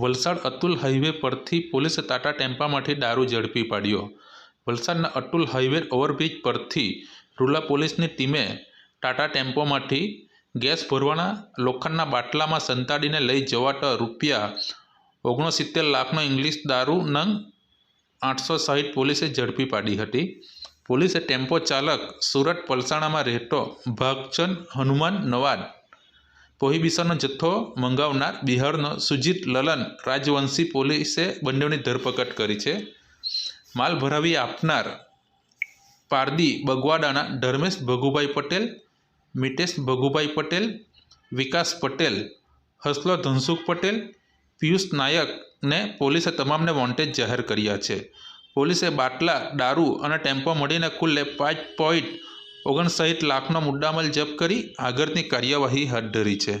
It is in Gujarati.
વલસાડ અતુલ હાઈવે પરથી પોલીસે ટાટા ટેમ્પામાંથી દારૂ ઝડપી પાડ્યો. વલસાડના અતુલ હાઈવે ઓવરબ્રિજ પરથી રૂલા પોલીસની ટીમે ટાટા ટેમ્પોમાંથી ગેસ ભરવાના લોખંડના બાટલામાં સંતાડીને લઈ જવાતા રૂપિયા ઓગણસિત્તેર લાખનો ઇંગ્લિશ દારૂ નંગ આઠસો સાહીઠ પોલીસે ઝડપી પાડી હતી. પોલીસે ટેમ્પો ચાલક સુરત પલસાણામાં રહેતો ભાગચંદ હનુમાન નવાદ પ્રોહિબિશનનો જથ્થો મંગાવનાર બિહારનો સુજીત લલન રાજવંશી પોલીસે બંનેની ધરપકડ કરી છે. માલ ભરાવી આપનાર પારદી બગવાડાના ધર્મેશ ભગુભાઈ પટેલ, મિતેશ ભગુભાઈ પટેલ, વિકાસ પટેલ, હસલો ધનસુખ પટેલ, પિયુષ નાયકને પોલીસે તમામને વોન્ટેજ જાહેર કર્યા છે. પોલીસે બાટલા, દારૂ અને ટેમ્પો મળીને કુલ્લે પાંચ પોઈન્ટ ઓગણસાઠ લાખનો મુદ્દામાલ જપ્ત કરી આગળની કાર્યવાહી હાથ ધરી છે.